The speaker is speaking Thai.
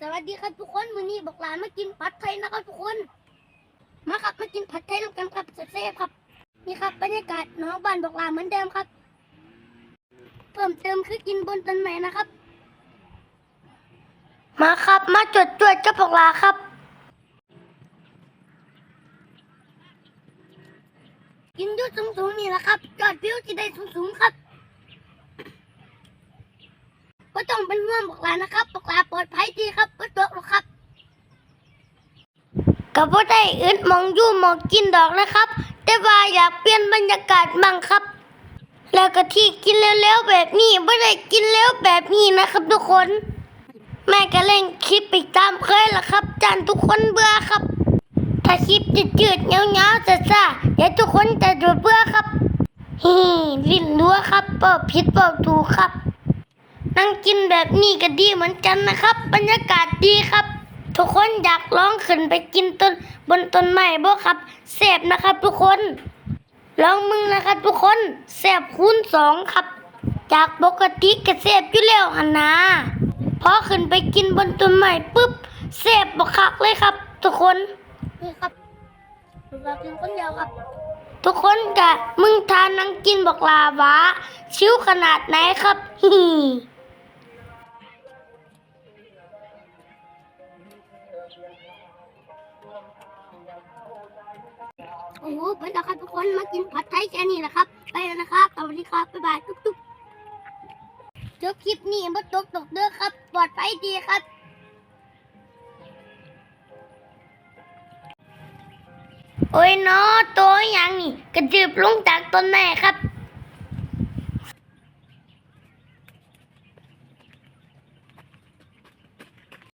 สวัสดีครับทุกคนวันนี้บอกลามากินผัดไทยนะครับทุกคน มาครับมากินผัดไทยน้ำกันครับเซ่ครับ นี่ครับบรรยากาศน้องบ้านบอกลาเหมือนเดิมครับ เพิ่มเติมคือกินบนต้นไม้นะครับ มาครับมาจดจวดกับบอกลาครับ กินยุดสูงๆนี่แหละครับจอดวิวที่ได้สูงๆครับ ก็ต้องเป็นห่วงบอกลานะครับบอกลานปลอดภัยดีครับก็ตกหรอกครับก็บ่ได้อึดมองยู่มองกินดอกนะครับ แต่ว่าอยากเปลี่ยนบรรยากาศบ้างครับ แล้วก็ที่กินเร็วๆแบบนี้ไม่ได้กินเร็วแบบนี้นะครับทุกคน แม่ก็เล่นคลิปไปตามเคยละครับจานทุกคนเบื่อครับ ถ้าคลิปจะจืดเงาๆจะซ่าเดี๋ยวทุกคนจะดูเบื่อครับฮีลิ้นรัวครับเปิดผิดเปิดถูกครับ นั่งกินแบบนี้ก็ดีเหมือนกันนะครับ บรรยากาศดีครับ ทุกคนอยากลองขึ้นไปกินต้นบนต้นไม้บ่ครับเสบนะครับ ทุกคน ลองมึงนะครับ ทุกคนเสบคูณสองครับ จากปกติก็เสบอยู่แล้วหันนาพอขึ้นไปกินบนต้นไม้ปุ๊บเสบบักคักเลยครับ ทุกคนนี่ครับเรากินคนเดียวครับ ทุกคนกะมึงทานนังกินบอกลาวะชิวขนาดไหนครับฮี โอ้โหไปแล้วครับทุกคนมากินผัดไทยแค่นี้แหละครับ ไปแล้วนะครับสวัสดีครับบ๊ายบายทุกทุกๆจบคลิปนี้มาตกตกเด้อครับปลอดภัยดีครับโอ้ยเนาะตัวอย่างนี่กระจืบลงจากต้นไม้ครับ